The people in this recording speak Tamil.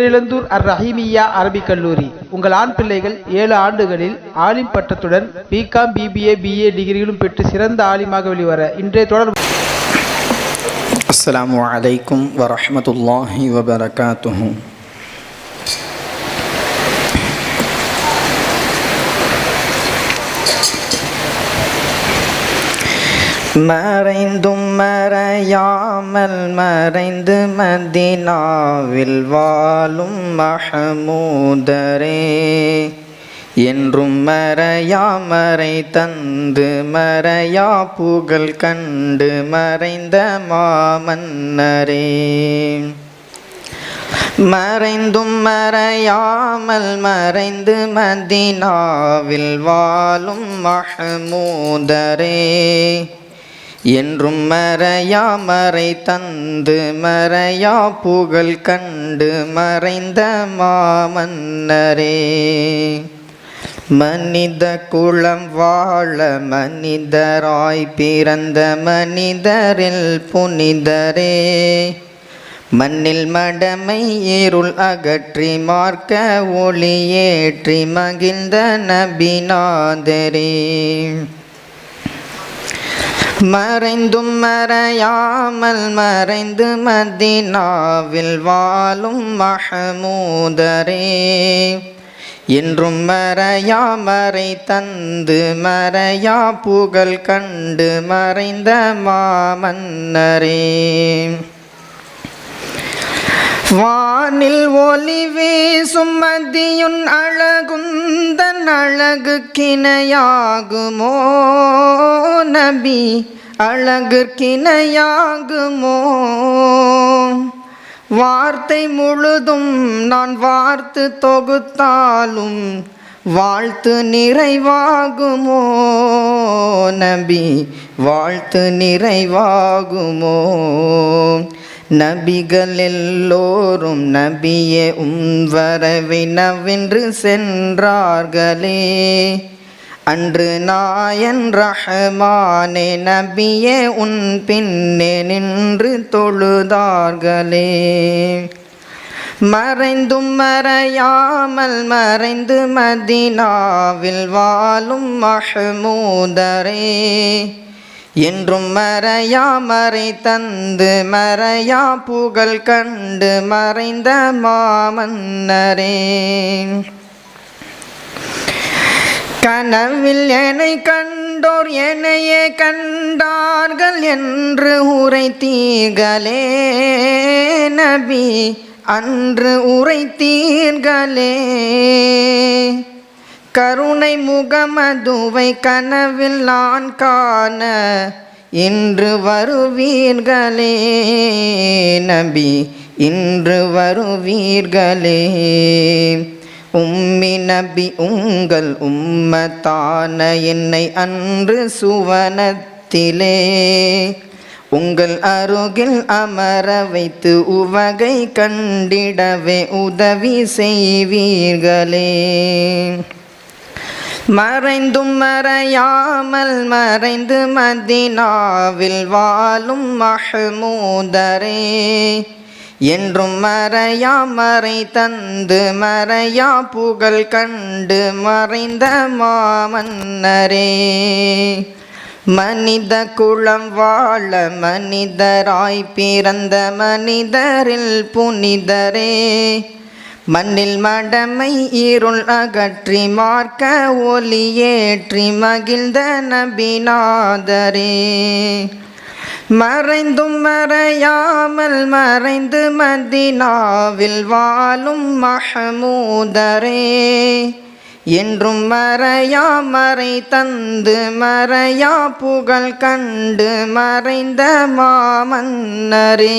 பேரிழந்தூர் அர் ரஹீமியா அரபிக் கல்லூரி. உங்கள் ஆண் பிள்ளைகள் ஏழு ஆண்டுகளில் ஆலிம் பட்டத்துடன் பிகாம் பிபிஏ பிஏ டிகிரிகளும் பெற்று சிறந்த ஆலிமாக வெளிவர இன்றைய தொடர்பு அஸ்லாம் வலைக்கும் வரமத்துல்லாஹி வபரகாத்து மறைந்தும் மறையாமல் மறைந்து மதினாவில் வாழும் மஹமூதரே. என்றும் மறையா மறை தந்து மறையா புகழ் கண்டு மறைந்த மாமன்னரே. மறைந்தும் மறையாமல் மறைந்து மதினாவில் வாழும் மஹமூதரே. என்றும் மறையா மறை தந்து மறையா புகழ் கண்டு மறைந்த மாமன்னரே. மனித குளம் வாழ மனிதராய் பிறந்த மனிதரில் புனிதரே. மண்ணில் மடமை இருள் அகற்றி மார்க்க ஒளியேற்றி மகிழ்ந்த நபிநாதரே. மறைந்தும் மறையாமல் மறைந்து மதினாவில் வாழும் மஹமூதரே. என்றும் மறையா மறை தந்து மறையா புகழ் கண்டு மறைந்த மாமன்னரே. வானில் ஒளி வீசும் மதியுன் அழகும் அழகு கிணையாகுமோ நபி? அழகு கிணையாகுமோ வார்த்தை முழுதும் நான் வார்த்து தொகுத்தாலும் வாழ்த்து நிறைவாகுமோ நபி? வாழ்த்து நிறைவாகுமோ? நபிகள் எல்லோரும் நபியே உம் வரவினவென்று சென்றார்களே. அன்று நாயன் ரஹமானே நபியே உன் பின்னே நின்று தொழுதார்களே. மறைந்தும் மறையாமல் மறைந்து மதினாவில் வாழும் மஹமூதரே. என்றும் மறையா மறை தந்து மறையா புகழ் கண்டு மறைந்த மாமன்னரே. கனவில் என்னை கண்டோர் என்னையே கண்டார்கள் என்று உரைத்தீர்களே நபி அன்று உரைத்தீர்களே கருணை முகமதுவை கனவில் நான் காண இன்று வருவீர்களே நபி இன்று வருவீர்களே. உம்மி நபி உங்கள் உம்மத்தான என்னை அன்று சுவனத்திலே. உங்கள் அருகில் அமர வைத்து உவகை கண்டிடவே உதவி செய்வீர்களே. மறைந்தும் மறையாமல் மறைந்து மதினாவில் வாழும் மஹமூதரே. என்றும் மறையா மறை தந்து மறையா புகழ் கண்டு மறைந்த மாமன்னரே. மனித குளம் வாழ மனிதராய் பிறந்த மனிதரில் புனிதரே. மண்ணில் மடமை இருள் அகற்றி மார்க்க ஒலியேற்றி மகிழ்ந்த நபிநாதரே. மறைந்தும் மறையாமல் மறைந்து மதினாவில் வாழும் மஹமூதரே. என்றும் மறையா மறை தந்து மறையா புகழ் கண்டு மறைந்த மாமன்னரே.